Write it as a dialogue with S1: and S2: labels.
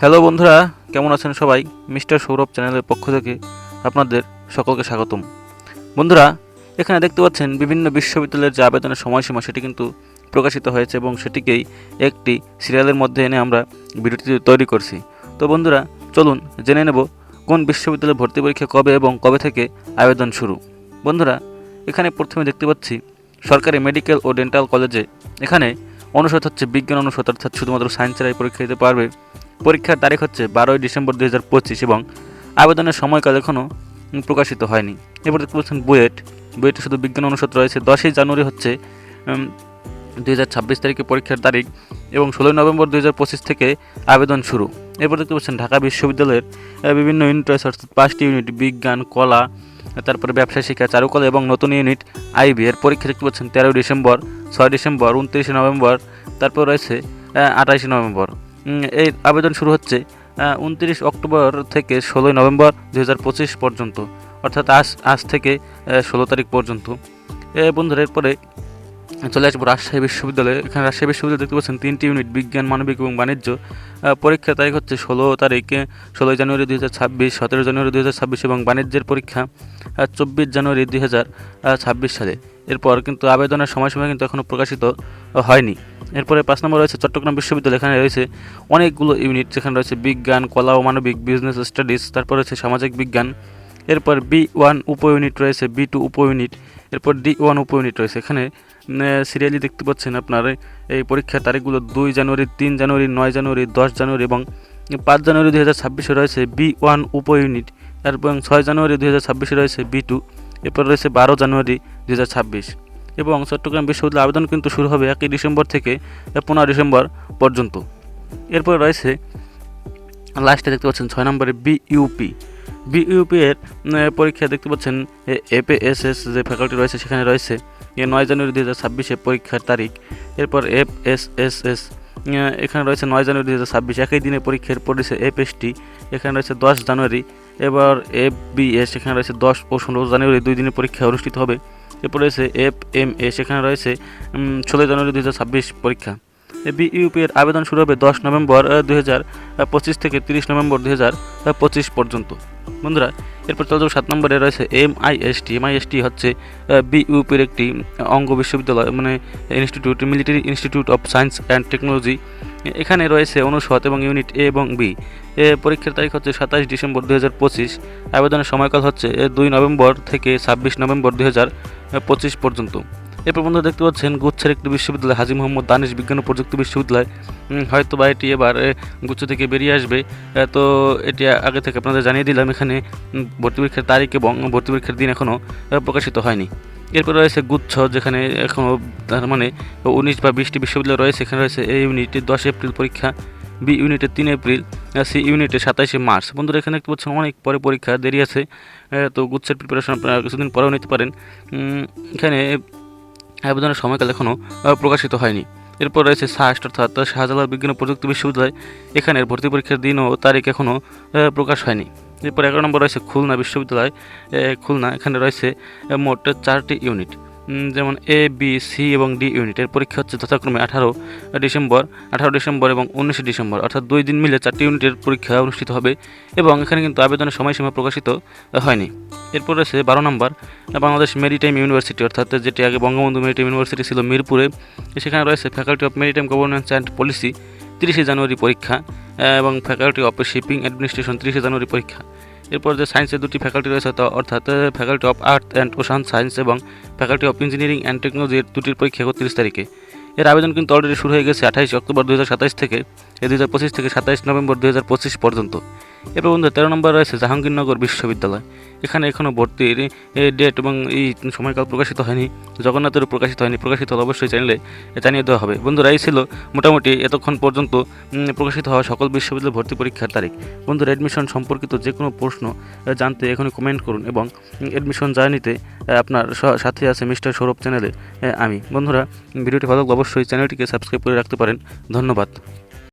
S1: Hello বন্ধুরা, কেমন আছেন সবাই? মিস্টার সৌরভ চ্যানেলের পক্ষ থেকে আপনাদের সকলকে স্বাগতম। বন্ধুরা, এখানে দেখতে পাচ্ছেন বিভিন্ন বিশ্ববিদ্যালয়ের যে আবেদনের সময়সীমা, সেটি কিন্তু প্রকাশিত হয়েছে এবং সেটিকেই একটি সিরিয়ালের মধ্যে এনে আমরা ভিডিওটি তৈরি করছি। তো বন্ধুরা, চলুন জেনে নেব কোন বিশ্ববিদ্যালয়ে ভর্তি পরীক্ষা কবে এবং কবে থেকে আবেদন শুরু। বন্ধুরা, এখানে প্রথমে দেখতে পাচ্ছি সরকারি মেডিকেল ও ডেন্টাল কলেজে। এখানে অনুষদ হচ্ছে বিজ্ঞান অনুষদ, অর্থাৎ শুধুমাত্র সায়েন্সেরাই পরীক্ষা দিতে পারবে পরীক্ষার তারিখ হচ্ছে বারোই ডিসেম্বর দুই হাজার পঁচিশ এবং আবেদনের সময়কাল এখনও প্রকাশিত হয়নি। এবার দেখতে পাচ্ছেন বুয়েট, বুয়েটে শুধু বিজ্ঞান অনুষদ রয়েছে। দশই জানুয়ারি হচ্ছে দুই হাজার ছাব্বিশ তারিখে পরীক্ষার তারিখ এবং ষোলোই নভেম্বর দুই হাজার পঁচিশ থেকে আবেদন শুরু। এরপর দেখতে পাচ্ছেন ঢাকা বিশ্ববিদ্যালয়ের বিভিন্ন ইউনিট রয়েছে অর্থাৎ পাঁচটি ইউনিট বিজ্ঞান, কলা, তারপরে ব্যবসা, শিক্ষা, চারুকলা এবং নতুন ইউনিট আইবি এর পরীক্ষা দেখতে পাচ্ছেন তেরোই ডিসেম্বর, ছয় ডিসেম্বর, উনত্রিশে নভেম্বর, তারপর রয়েছে আঠাশে নভেম্বর। এই আবেদন শুরু হচ্ছে উনত্রিশ অক্টোবর থেকে ষোলোই নভেম্বর দু হাজার পঁচিশ পর্যন্ত, অর্থাৎ আজ আজ থেকে ষোলো তারিখ পর্যন্ত। বন্ধুরা, এরপরে চলে আসব রাজশাহী বিশ্ববিদ্যালয়ে। এখানে রাজশাহী বিশ্ববিদ্যালয় দেখতে পাচ্ছেন তিনটি ইউনিট বিজ্ঞান মানবিক এবং বাণিজ্য। আহ, পরীক্ষার তারিখ হচ্ছে ষোলো তারিখে ষোলোই জানুয়ারি দুই হাজার ছাব্বিশ সতেরো জানুয়ারি দুই হাজার ছাব্বিশ এবং বাণিজ্যের পরীক্ষা চব্বিশ জানুয়ারি দুই হাজার ছাব্বিশ সালে। এরপর কিন্তু আবেদনের সময়সীমা কিন্তু এখনও প্রকাশিত হয়নি। এরপরে পাঁচ নম্বর রয়েছে চট্টগ্রাম বিশ্ববিদ্যালয় এখানে রয়েছে অনেকগুলো ইউনিট যেখানে রয়েছে বিজ্ঞান কলা ও মানবিক বিজনেস স্টাডিজ তারপর রয়েছে সামাজিক বিজ্ঞান। এরপর বি ওয়ান উপ ইউনিট রয়েছে বি টু উপ ইউনিট এরপর ডি ওয়ান উপ ইউনিট রয়েছে। এখানে সিরিয়ালি দেখতে পাচ্ছেন আপনার, এই পরীক্ষার তারিখগুলো দুই জানুয়ারি, তিন জানুয়ারি, নয় জানুয়ারি, দশ জানুয়ারি এবং পাঁচ জানুয়ারি দুই হাজার ছাব্বিশে রয়েছে বি ওয়ান উপ ইউনিট এবং ছয় জানুয়ারি দুই হাজার ছাব্বিশে রয়েছে বি টু। এরপর রয়েছে বারো জানুয়ারি দুই হাজার ছাব্বিশ। এবং চট্টগ্রাম বিশ্ববিদ্যালয় আবেদন কিন্তু শুরু হবে একই ডিসেম্বর থেকে পনেরো ডিসেম্বর পর্যন্ত। এরপর রয়েছে লাস্টে দেখতে পাচ্ছেন ছয় নম্বরে বিইউপি বিইউপি এর পরীক্ষা দেখতে পাচ্ছেন এপিএসএস যে ফ্যাকাল্টি রয়েছে সেখানে রয়েছে এ নয় জানুয়ারি দুই হাজার ছাব্বিশে পরীক্ষার তারিখ। এরপর এফ এস এস এস এখানে রয়েছে নয় জানুয়ারি দুই হাজার ছাব্বিশ, একই দিনে পরীক্ষার রয়েছে এফএসটি, এখানে রয়েছে দশ জানুয়ারি। এবার এফ বি এস এখানে রয়েছে দশ ও ষোলো জানুয়ারি, দুই দিনে পরীক্ষা অনুষ্ঠিত হবে। এরপর রয়েছে এফ এম এস এখানে রয়েছে ষোলো জানুয়ারি দুই হাজার ছাব্বিশ পরীক্ষা। বিইউপি এর আবেদন শুরু হবে দশ নভেম্বর হাজার পঁচিশ থেকে তিরিশ নভেম্বর হাজার পঁচিশ পর্যন্ত। বন্ধুরা, এরপর চলে যাব সাত নম্বরে রয়েছে এম আইএসটি এম আইএসটি হচ্ছে বিইউপির একটি অঙ্গ বিশ্ববিদ্যালয় মানে institute, military institute of science and technology. এখানে রয়েছে অনুষদ এবং ইউনিট এ এবং বি। এ পরীক্ষার তারিখ হচ্ছে সাতাশ ডিসেম্বর দুই হাজার পঁচিশ। আবেদনের সময়কাল হচ্ছে দুই নভেম্বর থেকে ছাব্বিশ নভেম্বর দু হাজার পঁচিশ পর্যন্ত। এরপর বন্ধু দেখতে পাচ্ছেন গুচ্ছের একটি বিশ্ববিদ্যালয়, হাজি মোহাম্মদ দানিশ বিজ্ঞান ও প্রযুক্তি বিশ্ববিদ্যালয়। হয়তো বা এটি এবার গুচ্ছ থেকে বেরিয়ে আসবে। তো এটি আগে থেকে আপনাদের জানিয়ে দিলাম এখানে ভর্তি পরীক্ষার তারিখ এবং ভর্তি পরীক্ষার দিন এখনও প্রকাশিত হয়নি। এরপর রয়েছে গুচ্ছ, যেখানে এখনও তার মানে উনিশ বা বিশটি বিশ্ববিদ্যালয় রয়েছে। এখানে রয়েছে এ ইউনিটের দশ এপ্রিল পরীক্ষা, বি ইউনিটের তিন এপ্রিল সি ইউনিটের সাতাশে মার্চ। বন্ধুরা এখানে দেখতে পাচ্ছেন অনেক পরে পরীক্ষা দেরি আছে। তো গুচ্ছের প্রিপারেশন আপনারা কিছুদিন পরেও নিতে পারেন। এখানে আবেদনের সময়কাল এখনও প্রকাশিত হয়নি। এরপর রয়েছে সাস্ট অর্থাৎ শাহজালাল বিজ্ঞান প্রযুক্তি বিশ্ববিদ্যালয়। এখানের ভর্তি পরীক্ষার দিন ও তারিখ এখনও প্রকাশ হয়নি। এরপর এগারো নম্বর রয়েছে খুলনা বিশ্ববিদ্যালয়। খুলনা, এখানে রয়েছে মোট চারটি ইউনিট। যেমন এ বি সি এবং ডি ইউনিটের পরীক্ষা হচ্ছে যথাক্রমে আঠারো ডিসেম্বর আঠারো ডিসেম্বর এবং উনিশে ডিসেম্বর। অর্থাৎ দুই দিন মিলে চারটি ইউনিটের পরীক্ষা অনুষ্ঠিত হবে এবং এখানে কিন্তু আবেদনের সময়সীমা প্রকাশিত হয়নি। এরপর রয়েছে বারো নম্বর, বাংলাদেশ মেরিটাইম ইউনিভার্সিটি, অর্থাৎ যেটি আগে বঙ্গবন্ধু মেরিটাইম ইউনিভার্সিটি ছিল মিরপুরে। সেখানে রয়েছে faculty of maritime governance and policy তিরিশে জানুয়ারি পরীক্ষা এবং ফ্যাকাল্টি অফ শিপিং অ্যাডমিনিস্ট্রেশন তিরিশে জানুয়ারি পরীক্ষা। এরপর যে সায়েন্সের দুটি ফ্যাকাল্টি রয়েছে, তা অর্থাৎ faculty of earth and ocean science এবং ফ্যাকাল্টি অফ ইঞ্জিনিয়ারিং অ্যান্ড টেকনোলজির দুটির পরীক্ষা একত্রিশ তারিখে। এর আবেদন কিন্তু অলরেডি শুরু হয়ে গেছে আঠাইশ অক্টোবর দু থেকে। এ দু থেকে সাতাইশ নভেম্বর দু পর্যন্ত। এরপর বন্ধু, তেরো নম্বর রয়েছে জাহাঙ্গীরনগর বিশ্ববিদ্যালয়। এখানে এখনও ভর্তির ডেট এবং এই সময়কাল প্রকাশিত হয়নি, জগন্নাথেরও প্রকাশিত হয়নি। প্রকাশিত হলে অবশ্যই চ্যানেলে জানিয়ে দেওয়া হবে। বন্ধুরা, এই ছিল মোটামুটি এতক্ষণ পর্যন্ত প্রকাশিত হওয়া সকল বিশ্ববিদ্যালয় ভর্তি পরীক্ষার তারিখ। বন্ধুরা অ্যাডমিশন সম্পর্কিত যে কোনো প্রশ্ন জানতে এখনই কমেন্ট করুন এবং অ্যাডমিশন জার্নিতে আপনার সাথে আছে মিস্টার সৌরভ চ্যানেলে আমি। বন্ধুরা, ভিডিওটি ভালো অবশ্যই চ্যানেলটিকে সাবস্ক্রাইব করে রাখতে পারেন। ধন্যবাদ।